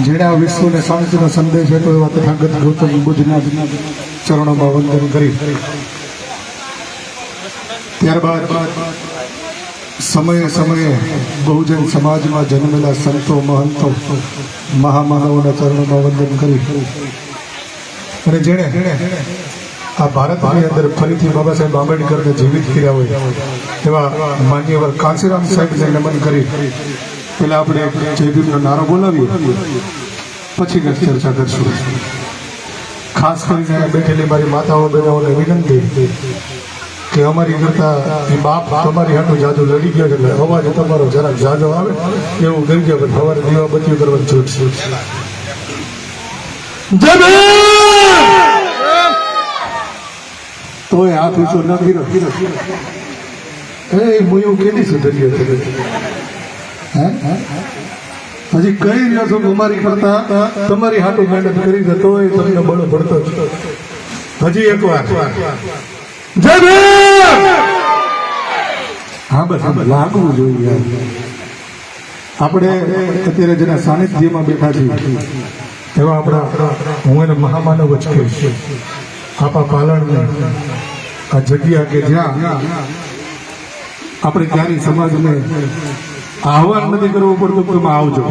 જેણે આ વિશ્વને શાંતિનો સંદેશ હતો એવા તથાગત ગૌતમ બુદ્ધના ચરણોમાં વંદન કરી ત્યારબાદ સમયે સમયે બહુજન સમાજમાં જન્મેલા સંતો, મહંતો, મહામાનવોના ચરણોમાં વંદન કરી અને જેણે આ ભારતની અંદર ફરીથી બાબા સાહેબ આંબેડકરને જીવિત કર્યા હોય એવા માન્યવર કાંસીરામ સાહેબને નમન કરી પેલા આપણે જય ભીમનો નારો બોલાવીએ. પછી કંઈક ચર્ચા કરશું. ખાસ કરીને બેઠેલી મારી માતાઓ બહેનોને વિનંતી કે અમારી કરતા બાપ તમારી હાટું જાદુ લડી ગયો એટલે અવાજ તમારો જરાક જાજો આવે એવું કરી ગયો પણ સવારે દીવા બચ્યું કરવાની છૂટ છે. તોય હાથ ઊંચો ન કર્યો. એ મુયું કેટલી સુધર્યો તમે? હે હજી કઈ કે અમારી કરતા તમારી હાટું મહેનત કરી છે તોય તમને બળો જ. હજી એક વાર હા બસ લાગવું જોઈએ આપણે અત્યારે જેના સાનિધ્યમાં બેઠા છીએ એવા આપણા હું એને મહામાનવ જ કહીશ આપા પાલણને આ જગ્યા કે જ્યાં આપણે ક્યારે સમાજને આહવાન નથી કરવું પડતું પણ આવજો.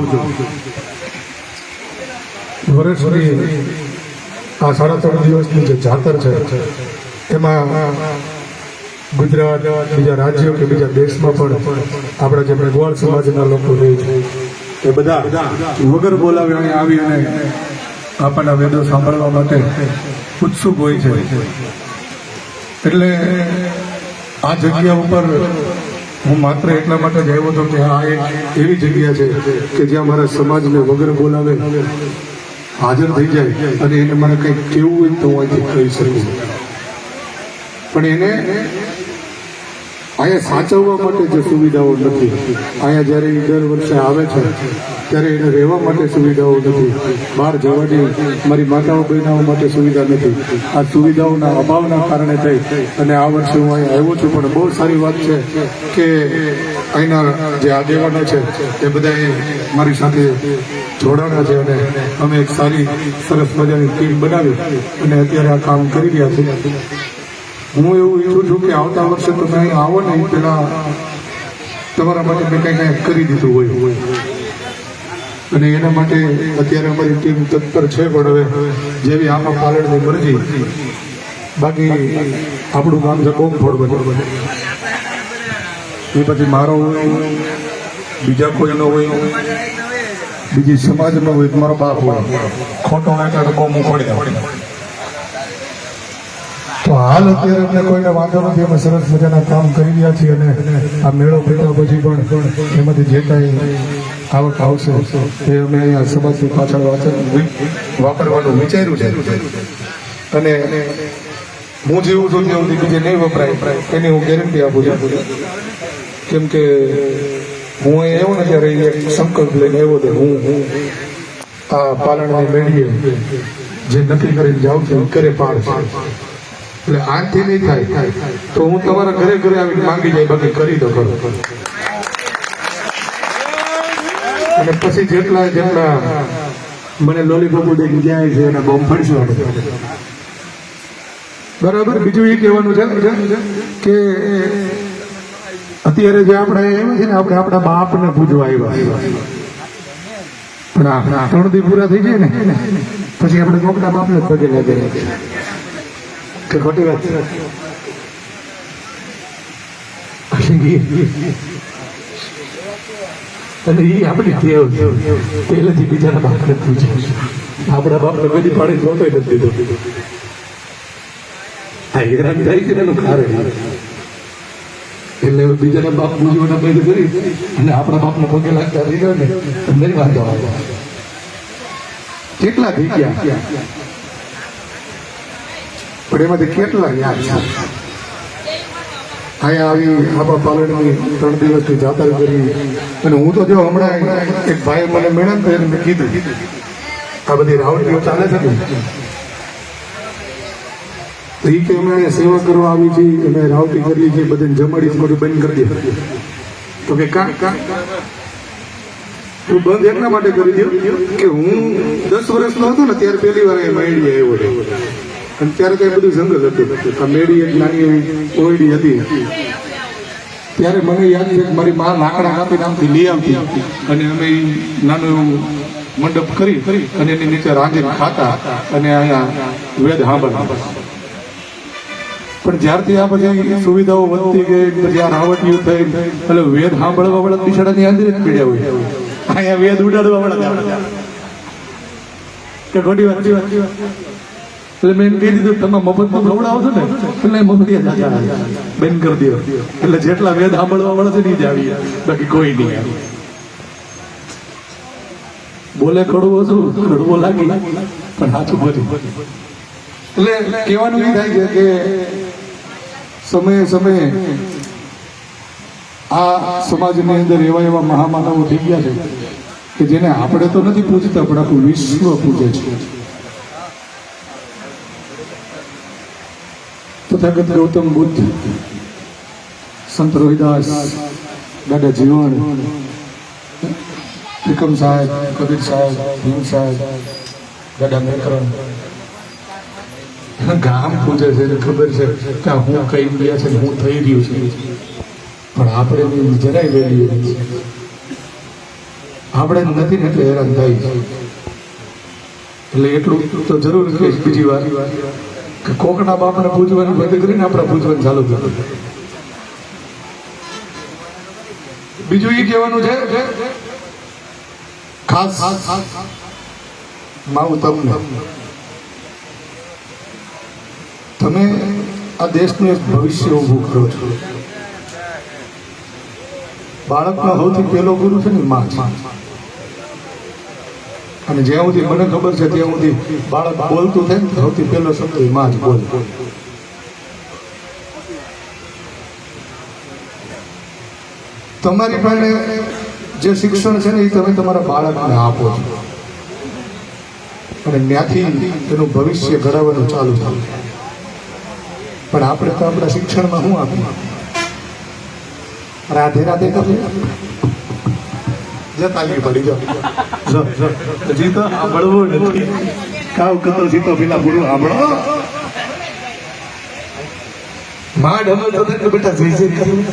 વર્ષની આ સાડા ત્રણ દિવસની જે જાતર છે, એમાં ગુજરાત, બીજા રાજ્યો કે બીજા દેશમાં પણ આપણા જે મેઘવાળ સમાજના લોકો રહે છે. એ બધા વગર બોલાવ્યા અહીંયા આવી અને આપણના વેદો સાંભળવા માટે ઉત્સુક હોય છે. એટલે આ જગ્યા ઉપર હું માત્ર એટલા માટે જ આવ્યો હતો કે આ એક એવી જગ્યા છે કે જ્યાં મારા સમાજને વગર બોલાવે, હાજર થઈ જાય અને એને મારે કંઈક કેવું હોય તો હું અહીંથી કહી શકું. પણ એને અહીંયા સાચવવા માટે જે સુવિધાઓ નથી. અહીંયા જ્યારે એ દર વર્ષે આવે છે, ત્યારે એને રહેવા માટે સુવિધાઓ નથી. બહાર જવાની મારી માતાઓ બહેનાઓ માટે સુવિધા નથી. આ સુવિધાઓના અભાવના કારણે થઈ અને આ વર્ષે હું અહીંયા આવ્યો છું, પણ બહુ સારી વાત છે કે અહીંના જે આગેવાનો છે, એ બધાએ મારી સાથે જોડાણા છે અને અમે એક સારી, સરસ મજાની ટીમ બનાવી અને અત્યારે આ કામ કરી રહ્યા છીએ. હું એવું ઈચ્છું છું કે આવતા વર્ષે તમે આવો ને પેલા તમારા માટે મેં કંઈ કંઈ કરી દીધું હોય. અને એના માટે અત્યારે અમારી ટીમ તત્પર છે પણ હવે જેવી આમાં પાલણની મરજી. બાકી આપણું કામ છે બોમ્બ બને એ પછી મારો બીજા કોઈનો હોય, બીજી સમાજમાં હોય મારો બાપ હોય. ખોટો હોય તો કોમ ઉખોડી તો હાલ અત્યારે અમને કોઈને વાંધો નથી, અમે સરસ મજાના કામ કરી રહ્યા છીએ અને આ મેળો પત્યા પછી પણ એમાંથી જે કાંઈ આવક આવશે તે અમે અહીંયા સમાજની પાછળ વાપરવાનું વિચાર્યું છે. અને હું જેવું છું સુધી બીજે નહીં વપરાય, એની હું ગેરંટી આપું છું. કેમ કે હું અહીં આવ્યો ને ત્યારે એક સંકલ્પ લઈને આવ્યો હતો, હું હું આ પાલણની મેળીએ જે નક્કી કરીને જાઉં છું કરે પાડ છે. એટલે આનથી નહીં થાય. તો હું તમારા ઘરે ઘરે આવીને માંગી જાય, બાકી કરી દો ખરો અને પછી જેટલા જેટલા મને લોલીપોપ દઈને જાય છે અને બોમ્બ ફડશું બરાબર? બીજું એ કહેવાનું છે કે અત્યારે જે આપણે આવ્યા છે ને, આપણે આપણા બાપને પૂજવા આવ્યા પણ ત્રણ દી પૂરા થઈ જાય ને, પછી આપણે મોકડા બાપને પગે લાગે કે ખોટી વાત અને એ આપણી ટેવ પહેલેથી બીજાના બાપને પૂછે આપણા બાપને બધી પાણી નહોતો નથી દીધો. આ હેરાન થાય છે એનું કારણ એટલે બીજાના બાપ પૂજવાના બંધ કરી અને આપણા બાપને પગે લાગતા રહી ગયો ને નહીં વાંધો આવે. કેટલા થઈ ગયા પણ એમાંથી કેટલા યાદ છે? અહીંયા આવી આપા પાલનની ત્રણ દિવસથી જાતર કરી અને હું તો જો હમણાં એક ભાઈ મને મળ્યા ને તો મેં કીધું, આ બધી રાવટીઓ ચાલે છે તો એ કે અમે સેવા કરવા આવી છે અમે રાવટી કરી છે બધાને જમાડી બધું બંધ કરી દે. તો કે કા? કા હું બંધ એટલા માટે કરી દઉં કે હું દસ વર્ષનો હતો ને, ત્યારે પહેલી વાર એ મેળી આવ્યો અને ત્યારે કઈ બધું જંગલ હતું. આ મેળી એક નાની એવી ઓયડી હતી. ત્યારે મને યાદ છે કે મારી મા લાકડા કાપીને આમથી લઈ આવતી. અને અમે નાનું એવું મંડપ કરી અને એની નીચે રાંધીને ખાતા અને અહીંયા વેદ સાંભળતા. પણ જ્યારથી આ બધી સુવિધાઓ વધતી ગઈ, પછી આ રાવટિયું થઈ, એટલે વેદ સાંભળવા વાળા બિચારાની અંદર જ પીડ્યા હોય. અહીંયા વેદ ઉડાડવા વાળા કે ખોટી વાત એટલે મેં કહી દીધું તમે મફતમાં ખવડાવો છો ને, એટલે મફતી બેન કરી દો. એટલે જેટલા વેદ સાંભળવા મળે છે નહીં જ આવી બાકી કોઈ નહીં આવી. બોલે કડવો છું, કડવો લાગી. પણ સાચું બધું એટલે કહેવાનું એ થાય છે કે સમયે સમયે આ સમાજની અંદર એવા એવા મહામાનવો થઈ ગયા છે કે જેને આપણે તો નથી પૂજતા, પણ આખું વિશ્વ પૂજે છે. તથાગત ગૌતમ બુદ્ધ, સંત રોહિદાસ, દાદા જીવન વિક્રમ સાહેબ, કબીર સાહેબ, ભીમ સાહેબ, દાદા મેકરણ. ગામ પૂજે છે ખબર છે કે હું કઈ રહ્યા છે હું થઈ રહ્યું છે. પણ આપણે જરાય વેલ્યુ નથી આપણે નથી ને એટલે હેરાન થાય. એટલે એટલું તો જરૂર કહીશ બીજી વાર. કે કોકના બાપને પૂજવાનું બંધ કરીને આપણે પૂજવાનું ચાલુ કર્યું. બીજું એ કહેવાનું છે, ખાસ માવું તમને. તમે આ દેશનું એક ભવિષ્ય ઊભું કરો છો. બાળકનો સૌથી પહેલો ગુરુ છે ને માં. અને જ્યાં સુધી મને ખબર છે ત્યાં સુધી બાળક બોલતું થાય ને, સૌથી પહેલો શબ્દમાં જ બોલે. તમારી પાસે જે શિક્ષણ છે ને એ તમે તમારા બાળકને આપો છો. અને ત્યાંથી એનું ભવિષ્ય ઘડાવવાનું ચાલુ થાય. પણ આપણે તો આપણા શિક્ષણમાં શું આપ્યું રાધે રાધે કરીએ? જતા નહીં પડી જો. હજી તો સાંભળવું નથી. કાવ કતો જીતો પેલા પૂરું સાંભળો માં ડમલ તો થાય બેટા જઈ જઈ કરવું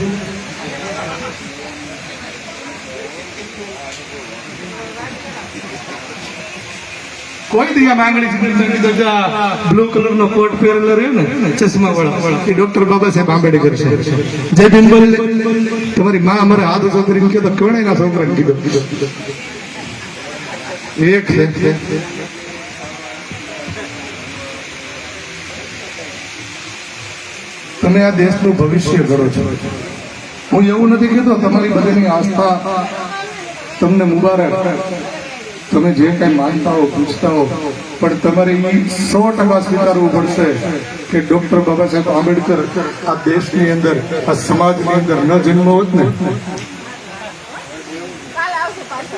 કોઈ દિયા માંગણી કરી બ્લુ કલર નો કોટ પહેરેલો રહ્યો ને ચશ્મા વાળા એ ડોક્ટર બાબા સાહેબ આંબેડકર છે. જય બિનબલ તમારી માં અમારે હાથ ઊભો કરીને તો કોણે ના છોકરાને કીધો. એક છે. તમે આ દેશનું ભવિષ્ય કરો છો. હું એવું નથી કહેતો તમારી બધાની આસ્થા તમને મુબારક. તમે જે કઈ માનતા હો, પૂછતા હો, પણ તમારે એ સો ટકા સ્વીકારવું પડશે કે ડોક્ટર બાબા સાહેબ આંબેડકર આ દેશની અંદર, આ સમાજની અંદર ન જન્મ હોત ને.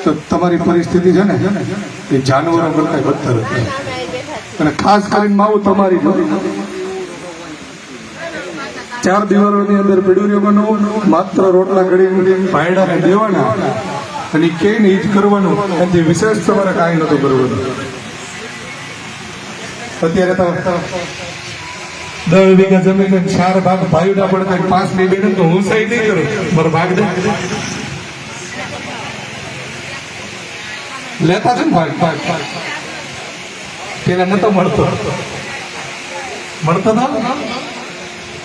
તો તમારી પરિસ્થિતિ છે ને, એ જાનવરો કરતા બદતર અને ખાસ કરીને માવું તમારી. ચાર દિવાલોની અંદર પીડ્યું માત્ર રોટલા ઘડી ભાયડાને દેવાના. અને કે ને એ જ કરવાનું? એનાથી વિશેષ તમારે કાંઈ નતું કરવાનું. અત્યારે તો દસ વીઘા જમીન ચાર ભાગ ભાઈ ના પડતા પાંચ બે બેન તો હું સહી નહીં કરું. મારો ભાગ દે. લેતા છે ને ભાગ ભાગ ભાગ પેલા નતો મળતો. મળતો હતો